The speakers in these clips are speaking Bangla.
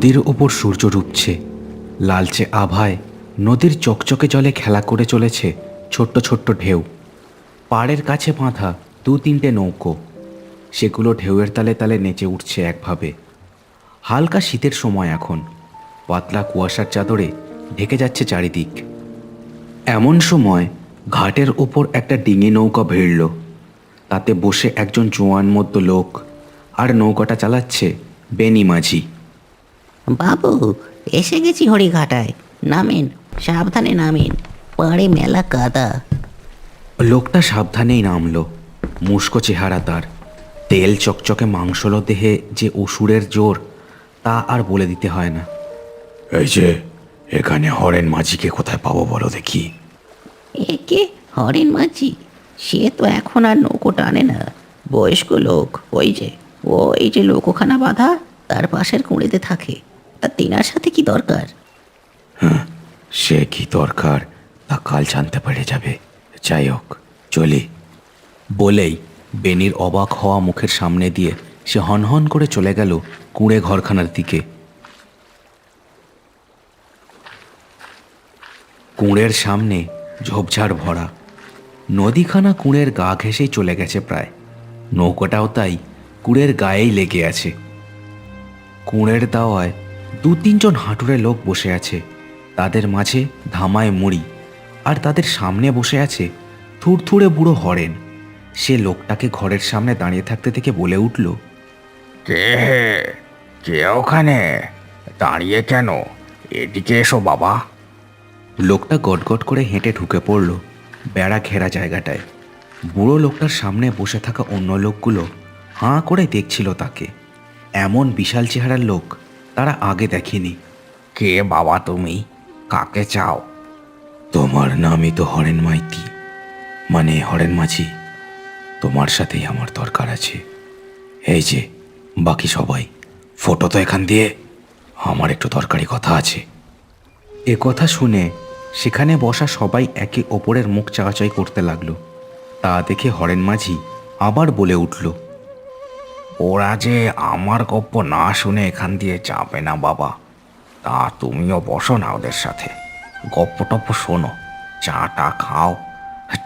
নদীর ওপর সূর্য ডুবছে। লালচে আভায় নদীর চকচকে জলে খেলা করে চলেছে ছোট্ট ছোট্ট ঢেউ। পাড়ের কাছে বাঁধা দু তিনটে নৌকো। সেগুলো ঢেউয়ের তালে তালে নেচে উঠছে একভাবে। হালকা শীতের সময় এখন। পাতলা কুয়াশার চাদরে ঢেকে যাচ্ছে চারিদিক। এমন সময় ঘাটের ওপর একটা ডিঙি নৌকা ভিড়ল। তাতে বসে একজন জোয়ান মধ্য লোক আর নৌকাটা চালাচ্ছে বেনি মাঝি। বাবু এসে গেছি হরিঘাটায়। নামেন সাবধানে নামেন। পাড়ে মেলা কাদা। লোকটা সাবধানেই নামলো। মুস্কো চেহারা তার। তেল চকচকে মাংসল দেহে যে অসুরের জোর তা আর বলে দিতে হয় না। এই যে এখানে হরেন মাঝিকে কোথায় পাবো বলো দেখি। একে হরেন মাঝি? সে তো এখন আর নৌকো টানে না। বয়স্ক লোক ওই যে ওই যে লোকখানা বাঁধা তার পাশের কুঁড়েতে থাকে। তা তিনার সাথে কি দরকার? সে কি দরকার তা কাল জানতে পেরে যাবে। যাই হোক, চলি। বলেই বেনির অবাক হওয়া মুখের সামনে দিয়ে সে হনহন করে চলে গেল কুঁড়ে ঘরখানার দিকে। কুঁড়ের সামনে ঝোপঝাড় ভরা, নদীখানা কুঁড়ের গা ঘেঁষেই চলে গেছে প্রায়। নৌকোটাও তাই কুঁড়ের গায়েই লেগে আছে। কুঁড়ের দাওয়ায় দু তিনজন হাঁটুরে লোক বসে আছে। তাদের মাঝে ধামায় মুড়ি আর তাদের সামনে বসে আছে থুরথুরে বুড়ো হরেন। সে লোকটাকে ঘরের সামনে দাঁড়িয়ে থাকতে থেকে বলে উঠল কে হে? কে ওখানে? দাঁড়িয়ে কেন? এদিকে এসো বাবা। লোকটা গটগট করে হেঁটে ঢুকে পড়ল বেড়া ঘেরা জায়গাটায়। বুড়ো লোকটার সামনে বসে থাকা অন্য লোকগুলো হাঁ করে দেখছিল তাকে। এমন বিশাল চেহারার লোক তারা আগে দেখেনি। কে বাবা তুমি? কাকে চাও? তোমার নামই তো হরেন মাইতি। মানে হরেন মাঝি, তোমার সাথেই আমার দরকার আছে। এই যে, বাকি সবাই, ফটো তো এখান দিয়ে। আমার একটু দরকারি কথা আছে। এ কথা শুনে সেখানে বসা সবাই একে ওপরের মুখ চাওয়াচাই করতে লাগল। তা দেখে হরেন মাঝি আবার বলে উঠল ওরা যে আমার গপ্প না শুনে এখান দিয়ে যাবে না, বাবা। তা তুমিও বসো না ওদের সাথে। গপ্প টপ্প শোনো, চাটা খাও,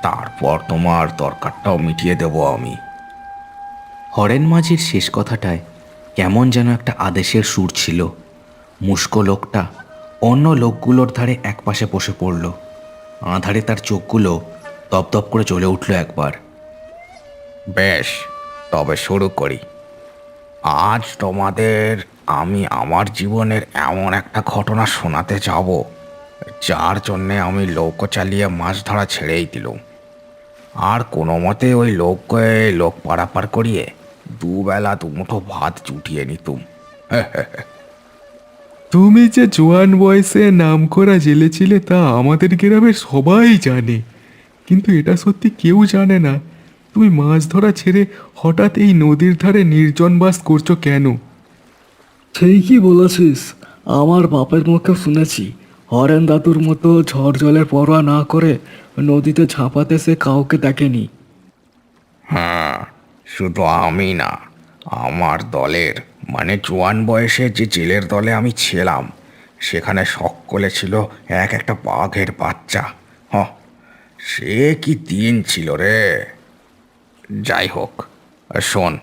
তারপর তোমার দরকারটাও মিটিয়ে দেবো আমি। হরেন মাঝির শেষ কথাটায় কেমন যেন একটা আদেশের সুর ছিল। মুস্কো লোকটা অন্য লোকগুলোর ধারে একপাশে বসে পড়ল। আধারে তার চোখগুলো দপদপ করে চলে উঠল একবার। বেশ, তবে শুরু করি। আজ তোমাদের, আমি আমার জীবনের এমন একটা ঘটনা শোনাতে যাব, যার জন্যে আমি নৌকো চালিয়ে মাছ ধরা ছেড়েই দিলুম। আর কোনো মতে ওই লোককে লোক পারাপার করিয়ে দুবেলা দুমুঠো ভাত জুটিয়ে নিতুম। তুমি যে জোয়ান বয়সে নামকরা জেলে ছিলে তা আমাদের গ্রামের সবাই জানে, কিন্তু এটা সত্যি কেউ জানে না। তুমি মাছ ধরা ছেড়ে হঠাৎ এই নদীর ধারে নির্জন বাস করছ কেন? ঠিকই বলেছিস আমার বাপের মুখে শুনেছি হরেন দাদুর মতো ঝড় জলের পরোয়া না করে নদীতে ঝাঁপাতে সে কাউকে দেখেনি। হ্যাঁ শুধু আমি না আমার দলের মানে জোয়ান বয়সে যে জেলের দলে আমি ছিলাম সেখানে সকলে ছিল এক একটা বাঘের বাচ্চা হ সে কি দিন ছিল রে? যাই হোক শোন।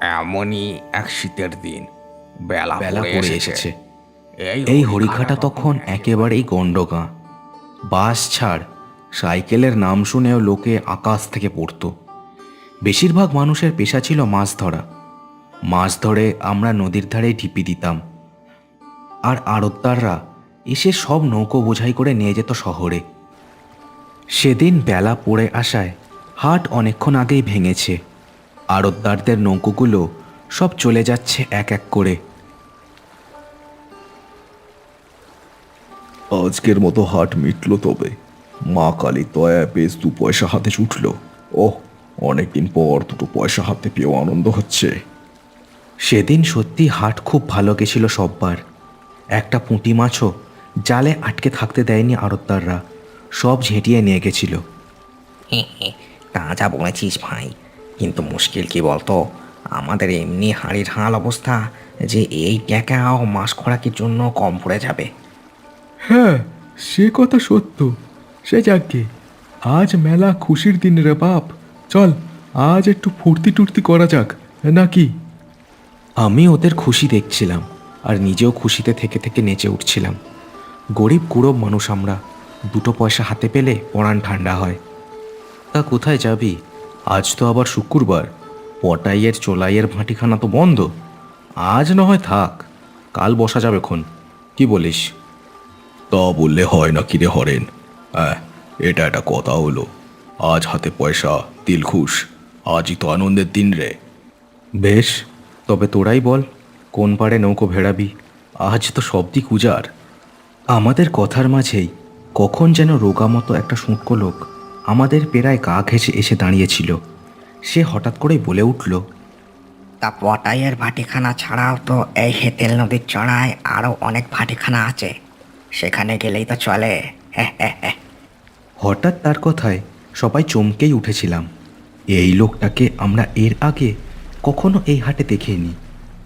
এমনই এক শীতের দিন বেলা বেলা পড়ে এসেছে। এসেছে। এই হরিঘাটা তখন একেবারেই গণ্ডগাঁ বাস ছাড় সাইকেলের নাম শুনেও লোকে আকাশ থেকে পড়তো। বেশিরভাগ মানুষের পেশা ছিল মাছ ধরা। মাছ ধরে আমরা নদীর ধারে ঢিপি দিতাম। আর আড়তদাররা এসে সব নৌকো বোঝাই করে নিয়ে যেত শহরে। সেদিন বেলা পড়ে আসায় হাট অনেকক্ষণ আগেই ভেঙেছে। আড়তদারদের নৌকোগুলো সব চলে যাচ্ছে এক এক করে। আজকের মতো হাট মিটলো তবে। মা কালী দয়া বেশ দু পয়সা হাতে ছুটল। ওহ অনেকদিন পর দুটো পয়সা হাতে পেয়েও আনন্দ হচ্ছে। সেদিন সত্যি হাট খুব ভালো গেছিল সববার। একটা পুঁটি মাছও জালে আটকে থাকতে দেয়নি আড়তদাররা সব ঝেঁটিয়ে নিয়ে গেছিল। তা যা বলেছিস ভাই কিন্তু মুশকিল কি বলতো? আমাদের এমনি হাঁড়ির হাল অবস্থা যে এই টাকাও মাস খোরাকির জন্য কম পড়ে যাবে। হ্যাঁ সে কথা সত্য। সে যাকে আজ মেলা খুশির দিন রে বাপ। চল আজ একটু ফুর্তি টুর্তি করা যাক নাকি? আমি ওদের খুশি দেখছিলাম আর নিজেও খুশিতে থেকে থেকে নেচে উঠছিলাম। গরিব কুড়ব মানুষ আমরা। দুটো পয়সা হাতে পেলে পরাণ ঠান্ডা হয়। তা কোথায় যাবি? আজ তো আবার শুক্রবার। পটাইয়ের চোলাইয়ের ভাঁটিখানা তো বন্ধ। আজ না হয় থাক, কাল বসা যাবে খন কি বলিস? তা বললে হয় না কিরে হরেন। হ্যাঁ এটা একটা কথা হলো। আজ হাতে পয়সা, দিল খুশ আজই তো আনন্দের দিন রে। বেশ, তবে তোরাই বল, কোন পাড়ে নৌকো ভেড়াবি? আজ তো সব দিক উজার আমাদের কথার মাঝেই কখন যেন রোগা মতো একটা শুঁটকো লোক আমাদের পেরায় গা ঘেঁষে এসে দাঁড়িয়েছিল। সে হঠাৎ করেই বলে উঠল তা পটাইয়ের ভাটিখানা ছাড়াও তো এই হেতেল নদীর চড়ায় আরও অনেক ভাটিখানা আছে। সেখানে গেলেই তো চলে। হঠাৎ তার কথায় সবাই চমকেই উঠেছিলাম। এই লোকটাকে আমরা এর আগে কখনো এই হাটে দেখিনি।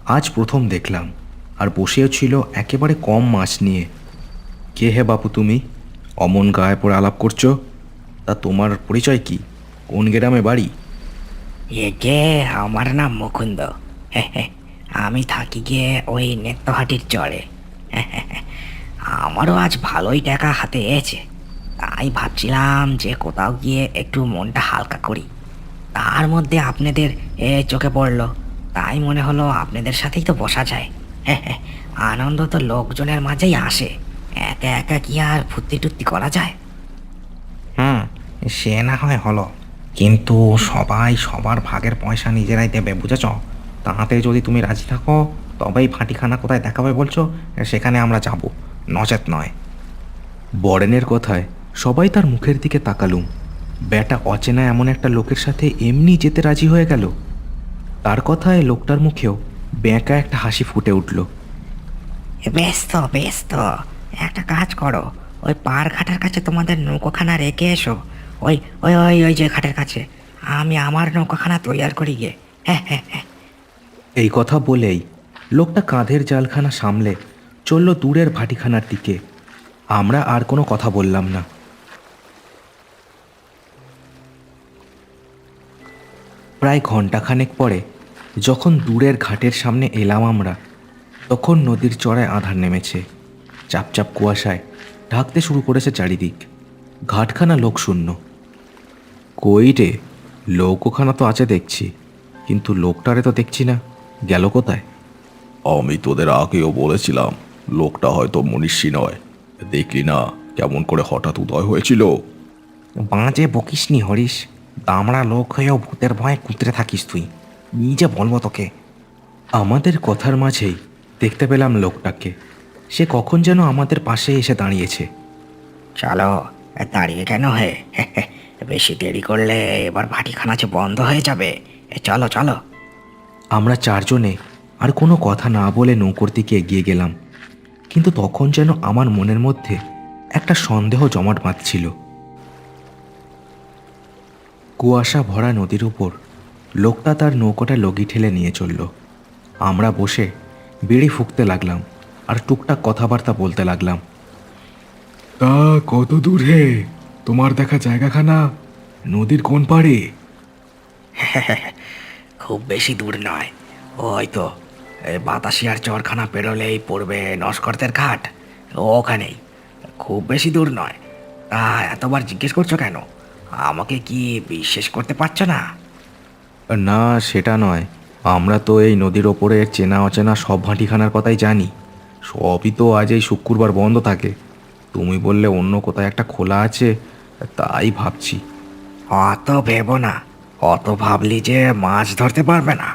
আজ প্রথম দেখলাম। আর বসেও ছিল একেবারে কম মাছ নিয়ে। কে হে বাপু তুমি? অমন গায়ে পড়ে আলাপ করছ? তা তোমার পরিচয় কি? কোন গ্রামে বাড়ি? এ গে আমার নাম মুকুন্দ। আমি থাকি গিয়ে ওই নেত্রহাটির হ্যাঁ। আমারও আজ ভালোই টাকা হাতে এসেছে। তাই ভাবছিলাম যে কোথাও গিয়ে একটু মনটা হালকা করি। তার মধ্যে আপনাদের এ চোখে পড়ল। তাই মনে হলো আপনাদের সাথেই তো বসা যায়। আনন্দ তো লোকজনের মাঝেই আসে। একা একা কি আর ফুর্তি টুর্তি করা যায়? হুম সে না হয় হলো। কিন্তু সবাই সবার ভাগের পয়সা নিজেরাই দেবে বুঝেছ? তাতে যদি তুমি রাজি থাকো তবেই ভাটিখানা কোথায় দেখাবে বলছো? সেখানে আমরা যাব। নচেত নয়। বরেনের কথায় সবাই তার মুখের দিকে তাকালুম। ব্যাটা অচেনা এমন একটা লোকের সাথে এমনি যেতে রাজি হয়ে গেল। তার কথায় লোকটার মুখেও বেঁকা একটা হাসি ফুটে উঠল। বেশ তো বেশ তো একটা কাজ করো। ওই পার ঘাটের কাছে তোমাদের নৌকোখানা রেখে এসো। ওই ওই ওই ওই যে ঘাটের কাছে। আমি আমার নৌকোখানা তৈয়ার করি গিয়ে। হ্যাঁ হ্যাঁ হ্যাঁ। এই কথা বলেই লোকটা কাঁধের জালখানা সামলে চলল দূরের ভাটিখানার দিকে। আমরা আর কোনো কথা বললাম না। প্রায় ঘন্টাখানেক পরে যখন দূরের ঘাটের সামনে এলাম আমরা, তখন নদীর চড়ায় আধার নেমেছে। চাপচাপ কুয়াশায় ঢাকতে শুরু করেছে চারিদিক। ঘাটখানা লোকশূন্য কই রে লৌকোখানা তো আছে দেখছি কিন্তু লোকটারে তো দেখছি না। গেল কোথায়? আমি তোদের আগেও বলেছিলাম লোকটা হয়তো মনীষী নয়। দেখলি না কেমন করে হঠাৎ উদয় হয়েছিল? বাঁচে বকিসনি হরিশ দামড়া লোক হয়েও ভূতের ভয়ে কুতরে থাকিস তুই। নিজে বলব তোকে। আমাদের কথার মাঝেই দেখতে পেলাম লোকটাকে। সে কখন যেন আমাদের পাশে এসে দাঁড়িয়েছে। চলো দাঁড়িয়ে কেন হে? বেশি দেরি করলে এবার ভাটিখানা যে বন্ধ হয়ে যাবে। এ, চলো চলো। আমরা চারজনে আর কোনো কথা না বলে নৌকোর দিকে এগিয়ে গেলাম। কিন্তু তখন যেন আমার মনের মধ্যে একটা সন্দেহ জমাট বাঁধছিল। কুয়াশা ভরা নদীর উপর লোকটা তার নৌকোটা লগি ঠেলে নিয়ে চলল। আমরা বসে বিড়ি ফুঁকতে লাগলাম। আর টুকটাক কথাবার্তা বলতে লাগলাম। তা কত দূর? হে তোমার দেখা জায়গাখানা নদীর কোন পাড়ে? খুব বেশি দূর নয়। ওই তো এই বাতাসিয়ার চরখানা পেরোলেই পড়বে নস্করদের ঘাট। ওখানেই। খুব বেশি দূর নয়। তা এতবার জিজ্ঞেস করছ কেন? আমাকে কি বিশ্বাস করতে পারছ না? না সেটা নয়। আমরা তো এই নদীর ওপরে চেনা অচেনা সব ভাটিখানার কথাই জানি। সবই তো আজ এই শুক্রবার বন্ধ থাকে। তুমি বললে অন্য কোথায় একটা খোলা আছে তাই ভাবছি। অত ভেবো না অত ভাবলি যে মাছ ধরতে পারবে না।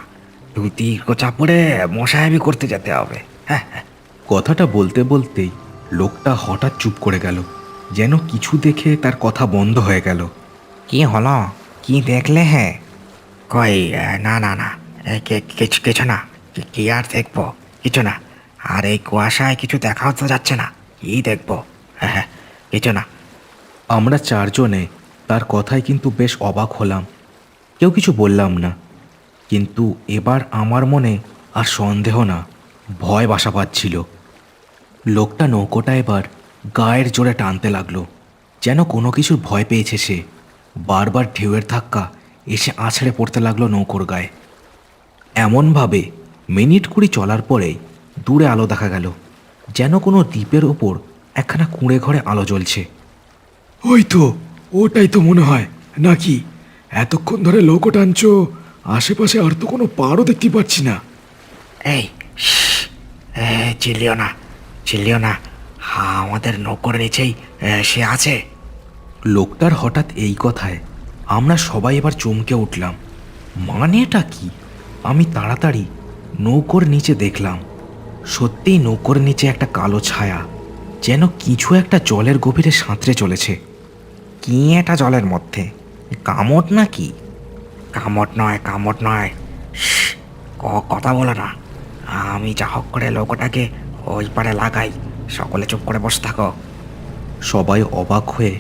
ধুতি কোচা পরে মশাইবি করতে যেতে হবে। হ্যাঁ হ্যাঁ। কথাটা বলতে বলতেই লোকটা হঠাৎ চুপ করে গেল যেন কিছু দেখে তার কথা বন্ধ হয়ে গেল। কি হলো? কি দেখলে হ্যাঁ কই না না না কিছু কিছু না কি আর দেখব? কিছু না। আর এই কুয়াশায় কিছু দেখাও তো যাচ্ছে না। কি দেখব। হ্যাঁ হ্যাঁ কিছু না। আমরা চারজনে তার কথায় কিন্তু বেশ অবাক হলাম। কেউ কিছু বললাম না। কিন্তু এবার আমার মনে আর সন্দেহ না, ভয় বাসা পাচ্ছিল। লোকটা নৌকোটা এবার গায়ের জোরে টানতে লাগল, যেন কোনো কিছুর ভয় পেয়েছে সে। বারবার ঢেউয়ের ধাক্কা এসে আছড়ে পড়তে লাগল নৌকোর গায়ে। এমনভাবে মিনিট কুড়ি চলার পরেই দূরে আলো দেখা গেল যেন কোনো দ্বীপের ওপর একখানা কুঁড়ে ঘরে আলো জ্বলছে। ওই তো ওটাই তো মনে হয়। নাকি এতক্ষণ ধরে লোকো টানছ আশেপাশে আর তো কোনো পাড়ও দেখতে পাচ্ছি না। এই চিল্লিও না চিল্লিও না। আমাদের নৌকোর নিচেই সে আছে। লোকটার হঠাৎ এই কথায় আমরা সবাই এবার চমকে উঠলাম। মানেটা কি? আমি তাড়াতাড়ি নৌকোর নিচে দেখলাম। সত্যিই নৌকোর নিচে একটা কালো ছায়া, যেন কিছু একটা জলের গভীরে সাঁতরে চলেছে। কি এটা জলের মধ্যে? কামট না কি কামট নয় কামট নয়। কথা বলো না। আমি যা হোক করে লোকটাকে ওই পারে লাগাই। সকলে চুপ করে বসে থাকো। সবাই অবাক হয়ে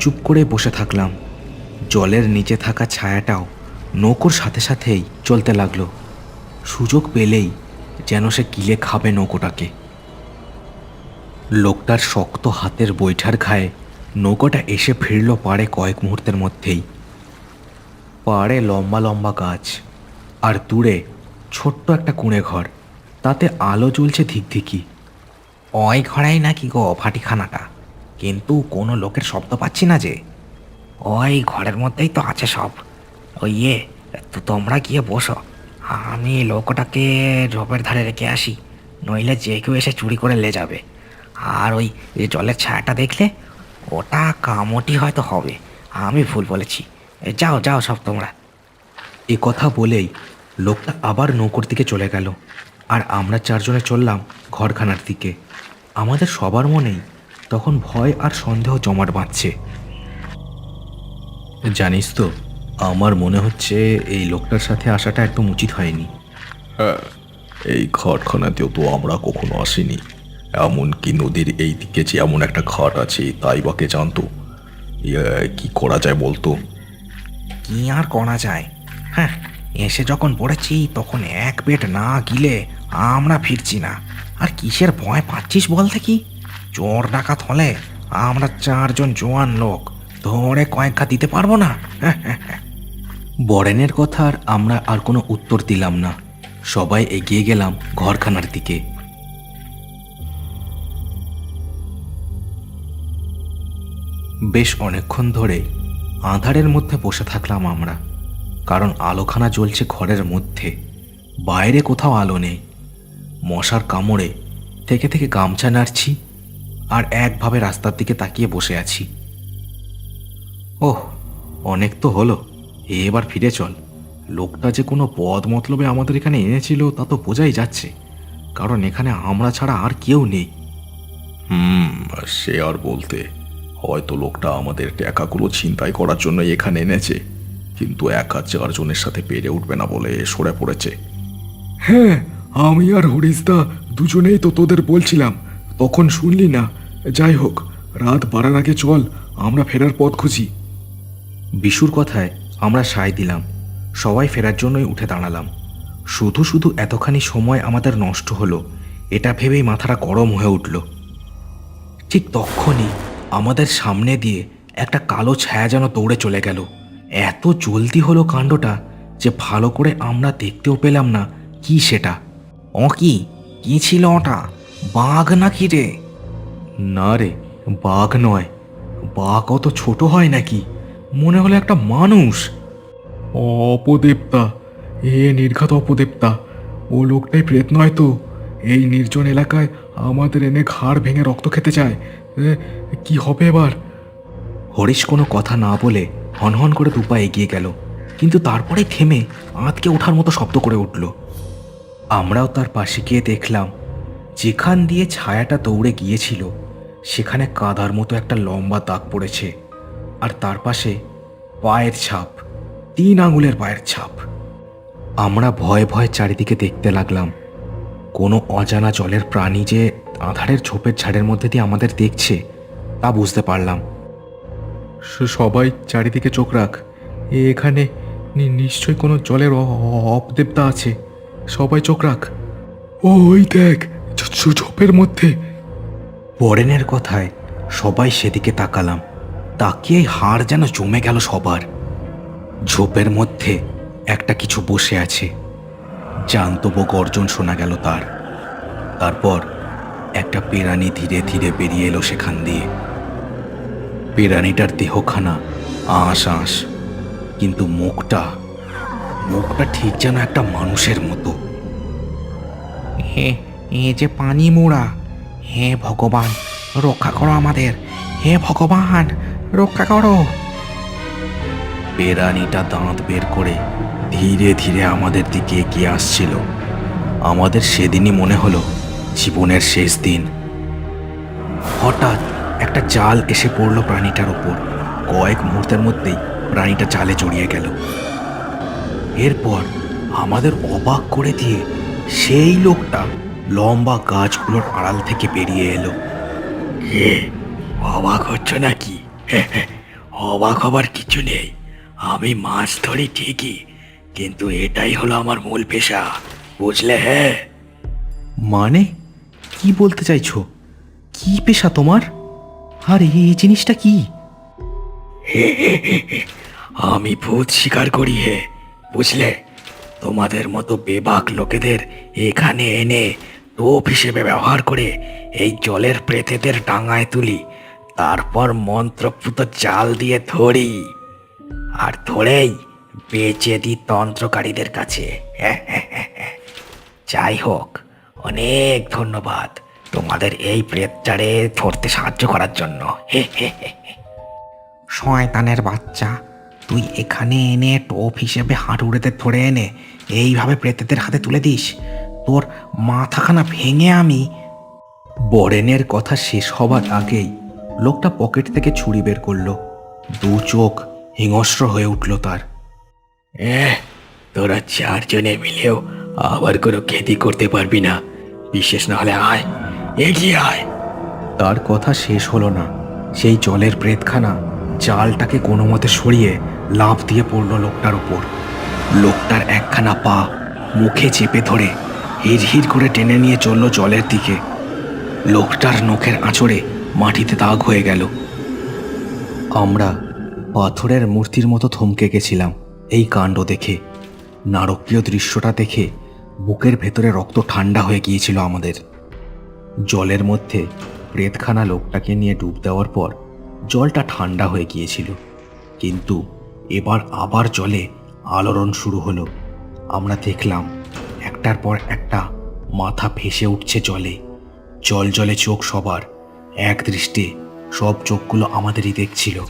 চুপ করে বসে থাকলাম। জলের নিচে থাকা ছায়াটাও নৌকোর সাথে সাথেই চলতে লাগল। সুযোগ পেলেই যেন সে কিলে খাবে নৌকোটাকে। লোকটার শক্ত হাতের বৈঠার ঘায়ে নৌকোটা এসে ফিরল পাড়ে কয়েক মুহূর্তের মধ্যেই। পাড়ে লম্বা লম্বা গাছ, আর দূরে ছোট্ট একটা কুঁড়ে ঘর, তাতে আলো জ্বলছে ধিকধিকি। ওই ঘরেই নাকি গো ফাটিখানাটা, কিন্তু কোনো লোকের শব্দ পাচ্ছি না যে। ওই ঘরের মধ্যেই তো আছে সব। ওই ইয়ে তোমরা গিয়ে বসো। আমি লোকটাকে ঝোপের ধারে রেখে আসি নইলে যে কেউ এসে চুরি করে লে যাবে। আর ওই যে জলের ছায়াটা দেখলে ওটা কামটি হয়তো হবে আমি ভুল বলেছি। এ, যাও যাও সব তোমরা। এ কথা বলেই লোকটা আবার নৌকোর দিকে চলে গেল আর আমরা চারজনে চললাম ঘরখানার দিকে। আমাদের সবার মনেই তখন ভয় আর সন্দেহ জমাট বাঁধছে। জানিস তো আমার মনে হচ্ছে এই লোকটার সাথে আসাটা একদম উচিত হয়নি। হ্যাঁ এই ঘাটখানাতেও তো আমরা কখনো আসিনি। এমনকি নদীর এই দিকে যে এমন একটা ঘাট আছে তাই বাকে জানতো? ইয়ে, কি করা যায় বলতো? কি আর করা যায়? হ্যাঁ এসে যখন পড়েছি তখন এক পেট না গিলে আমরা ফিরছি না। আর কিসের ভয় পাচ্ছিস বলতে কি চোর ডাকাত হলে আমরা চারজন জোয়ান লোক ধরে কয়েকটা দিতে পারব না? বরেনের কথা আর আমরা আর কোনো উত্তর দিলাম না। সবাই এগিয়ে গেলাম ঘরখানার দিকে। বেশ অনেকক্ষণ ধরে আঁধারের মধ্যে বসে থাকলাম আমরা, কারণ আলোখানা জ্বলছে ঘরের মধ্যে। বাইরে কোথাও আলো নেই। মশার কামড়ে থেকে থেকে গামছা নাড়ছি আর একভাবে রাস্তার দিকে তাকিয়ে বসে আছি। ওহ, অনেক তো হলো। এবার ফিরে চল। লোকটা যে কোনো পদ মতলবে আমাদের এখানে এনেছিল তা তো বোঝাই যাচ্ছে। কারণ এখানে আমরা ছাড়া আর কেউ নেই। হুম সে আর বলতে হয়তো লোকটা আমাদের টাকাগুলো ছিনতাই করার জন্য এখানে এনেছে। কিন্তু একা চারজনের সাথে পেরে উঠবে না বলে সরে পড়েছে। হ্যাঁ আমি আর হরিশদা দুজনেই তো তোদের বলছিলাম। তখন শুনলি না? যাই হোক রাত বাড়ার আগে চল আমরা ফেরার পথ খুঁজি। বিশুর কথায় আমরা সায় দিলাম। সবাই ফেরার জন্যই উঠে দাঁড়ালাম। শুধু শুধু এতখানি সময় আমাদের নষ্ট হলো, এটা ভেবেই মাথাটা গরম হয়ে উঠল। ঠিক তখনই আমাদের সামনে দিয়ে একটা কালো ছায়া যেন দৌড়ে চলে গেল। এত জলদি হলো কাণ্ডটা যে ভালো করে আমরা দেখতেও পেলাম না কি সেটা। ও কি? কি ছিল ওটা? বাঘ নাকি রে? না রে, বাঘ নয়। বাঘ অত ছোট হয় নাকি? মনে হলো একটা মানুষ। অপদেবতা এ নির্ঘাত অপদেবতা। ও লোকটাই প্রেত নয় তো। এই নির্জন এলাকায় আমাদের এনে ঘাড় ভেঙে রক্ত খেতে চায়। কি হবে এবার? হরিশ কোনো কথা না বলে হনহন করে দুপা এগিয়ে গেল। কিন্তু তারপরে থেমে আঁতকে ওঠার মতো শব্দ করে উঠল। আমরাও তার পাশে গিয়ে দেখলাম যেখান দিয়ে ছায়াটা দৌড়ে গিয়েছিল সেখানে কাদার মতো একটা লম্বা দাগ পড়েছে। আর তার পাশে পায়ের ছাপ তিন আঙুলের পায়ের ছাপ। আমরা ভয়ে ভয়ে চারিদিকে দেখতে লাগলাম। কোনো অজানা জলের প্রাণী যে আধারের ঝোপের ঝাড়ের মধ্যে দিয়ে আমাদের দেখছে তা বুঝতে পারলাম। সবাই চারিদিকে চোখ রাখ। এ এখানে নিশ্চয়ই কোনো জলের অপদেবতা আছে। সবাই চোখ রাখ। ওই দেখ ঝোপের মধ্যে। বরেনের কথায় সবাই সেদিকে তাকালাম। তাকিয়ে হাড় যেন জমে গেল সবার। ঝোপের মধ্যে একটা কিছু বসে আছে। জান্তব গর্জন শোনা গেল তার। তারপর একটা পেরানি ধীরে ধীরে বেরিয়ে এলো সেখান দিয়ে। পেরানিটার দেহখানা আঁশ আঁশ, কিন্তু মুখটা মুখটা ঠিক যেন একটা মানুষের মতো। হে, এ যে পানি মোড়া, হে ভগবান, রক্ষা করো আমাদের, হে ভগবান। রক্ষা করো। পেরানিটা দাঁত বের করে ধীরে ধীরে আমাদের দিকে এগিয়ে আসছিল। আমাদের সেদিনই মনে হলো জীবনের শেষ দিন। হঠাৎ একটা জাল এসে পড়ল প্রাণীটার উপর কয়েক মুহূর্তের মধ্যেই প্রাণীটা জালে জড়িয়ে গেল। এরপর আমাদের অবাক করে দিয়ে সেই লোকটা লম্বা গাছগুলোর আড়াল থেকে বেরিয়ে এলো। হে অবাক হচ্ছে নাকি? অবাক হবার কিছু নেই। আমি মাছ ধরি ঠিকই কিন্তু এটাই হলো আমার মূল পেশা বুঝলে হ্যাঁ? মানে? কি বলতে চাইছো? কি পেশা তোমার? আর এই জিনিসটা কি? আমি ভূত স্বীকার করি হে বুঝলে? তোমাদের মতো বেবাক লোকেদের এখানে এনে টোপ হিসেবে ব্যবহার করে এই জলের প্রেতেদের ডাঙায় তুলি তারপর মন্ত্রপুত জাল দিয়ে ধরি। আর ধরেই বেচে দিই তন্ত্রকারীদের কাছে। যাই হোক, অনেক ধন্যবাদ তোমাদের এই প্রেতটারে ধরতে সাহায্য করার জন্য। শয়তানের বাচ্চা, তুই এখানে এনে টোপ হিসেবে হাঁটুড়েদের ধরে এনে এইভাবে প্রেতেদের হাতে তুলে দিস। তোর মাথাখানা ভেঙে আমি বরেনের কথা শেষ হবার আগেই লোকটা পকেট থেকে ছুরি বের করল। দু চোখ হিংস্র হয়ে উঠল তার। এ তোরা চারজনে মিলেও আবার কোনো ক্ষতি করতে পারবি না। বিশেষ না হলে আয় এগিয়ে আয়। তার কথা শেষ হলো না। সেই জলের প্রেতখানা জালটাকে কোনো মতে সরিয়ে লাফ দিয়ে পড়ল লোকটার উপর। লোকটার একখানা পা মুখে চেপে ধরে হিড় করে টেনে নিয়ে চলল জলের দিকে। লোকটার নখের আঁচড়ে মাটিতে দাগ হয়ে গেল। আমরা পাথরের মূর্তির মতো থমকে গেছিলাম এই কাণ্ড দেখে। নারকীয় দৃশ্যটা দেখে বুকের ভেতরে রক্ত ঠান্ডা হয়ে গিয়েছিল আমাদের। জলের মধ্যে প্রেতখানা লোকটাকে নিয়ে ডুব দেওয়ার পর জলটা ঠান্ডা হয়ে গিয়েছিল। কিন্তু এবার আবার জলে আলোড়ন শুরু হলো। আমরা দেখলাম একটার পর একটা মাথা ভেসে উঠছে জলে। জল জলে চোখ সবার। এক দৃষ্টি সব চোখগুলো আমাদেরই দেখছিল।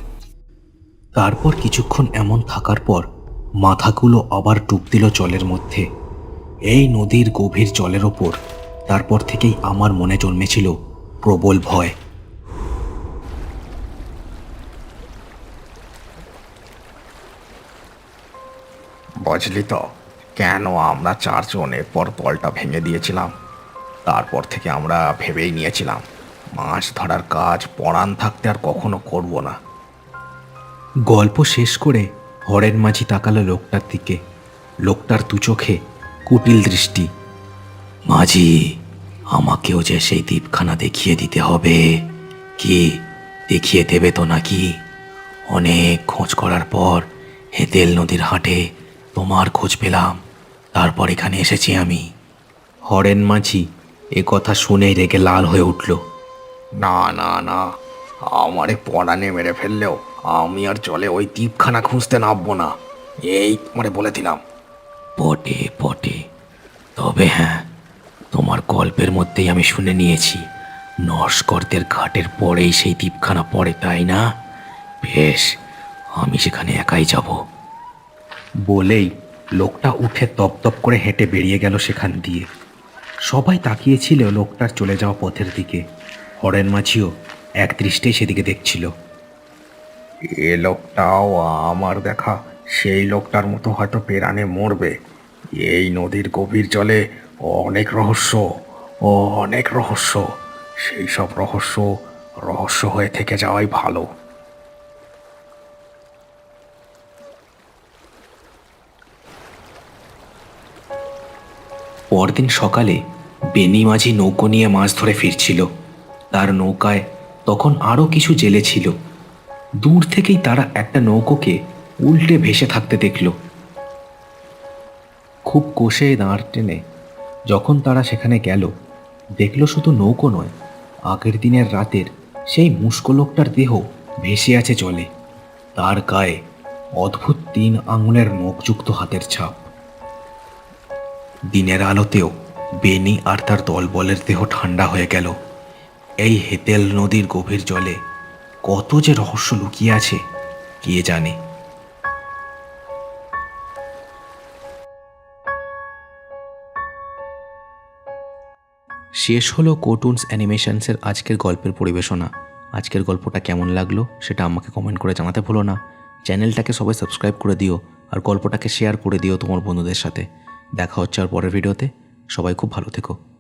তারপর কিছুক্ষণ এমন থাকার পর মাথাগুলো আবার ডুব দিল জলের মধ্যে। এই নদীর গভীর জলের ওপর তারপর থেকেই আমার মনে জন্মেছিল প্রবল ভয়। বুঝলি তো, কেন আমরা চারজন এরপর দলটা ভেঙে দিয়েছিলাম? তারপর থেকে আমরা ভেবেই নিয়েছিলাম মাছ ধরার কাজ পড়ান থাকতে আর কখনো করব না। গল্প শেষ করে হরেন মাঝি তাকালো লোকটার দিকে। লোকটার দু চোখে কুটিল দৃষ্টি। মাঝি আমাকেও যে সেই দ্বীপখানা দেখিয়ে দিতে হবে। কি দেখিয়ে দেবে তো নাকি? অনেক খোঁজ করার পর হেতেল নদীর হাটে তোমার খোঁজ পেলাম। তারপর এখানে এসেছি আমি। হরেন মাঝি এ কথা শুনেই রেগে লাল হয়ে উঠল। না না না। আমারে পড়ানে মেরে ফেললেও আমি আর চলে ওই দ্বীপখানা খুঁজতে নামবো না। এই তোমারে বলে দিলাম। পটে পটে তবে হ্যাঁ তোমার গল্পের মধ্যেই আমি শুনে নিয়েছি। নস্করদের ঘাটের পরেই সেই দ্বীপখানা পড়ে তাই না? বেশ আমি সেখানে একাই যাব। বলেই লোকটা উঠে তপ করে হেঁটে বেরিয়ে গেল সেখান দিয়ে। সবাই তাকিয়েছিল লোকটার চলে যাওয়া পথের দিকে। হরেন মাছিও একদৃষ্টে সেদিকে দেখছিল। এ লোকটাও আমার দেখা সেই লোকটার মতো হয়তো পেরানে মরবে। এই নদীর গভীর জলে অনেক রহস্য ও অনেক রহস্য। সেই সব রহস্য রহস্য হয়ে থেকে যাওয়াই ভালো। পরদিন সকালে বেনি মাঝি নৌকো নিয়ে মাছ ধরে ফিরছিল। তার নৌকায় তখন আরও কিছু জেলে ছিল। দূর থেকেই তারা একটা নৌকোকে উল্টে ভেসে থাকতে দেখল। খুব কষে দাঁড় টেনে যখন তারা সেখানে গেল, দেখল শুধু নৌকো নয়, আগের দিনের রাতের সেই মুস্কো লোকটার দেহ ভেসে আছে জলে। তার গায়ে অদ্ভুত তিন আঙুলের নখযুক্ত হাতের ছাপ। দিনের আলোতেও বেনি আর তার দলবলের দেহ ঠান্ডা হয়ে গেল। এই হেতেল নদীর গভীর জলে কত যে রহস্য লুকিয়ে আছে, কে জানে? শেষ হলো কোটুনস অ্যানিমেশনসের আজকের গল্পের পরিবেশনা। আজকের গল্পটা কেমন লাগল সেটা আমাকে কমেন্ট করে জানাতে ভুলো না। চ্যানেলটাকে সবাই সাবস্ক্রাইব করে দিও আর গল্পটাকে শেয়ার করে দিও তোমার বন্ধুদের সাথে। দেখা হচ্ছে আর পরের ভিডিওতে সবাই খুব ভালো থেকো।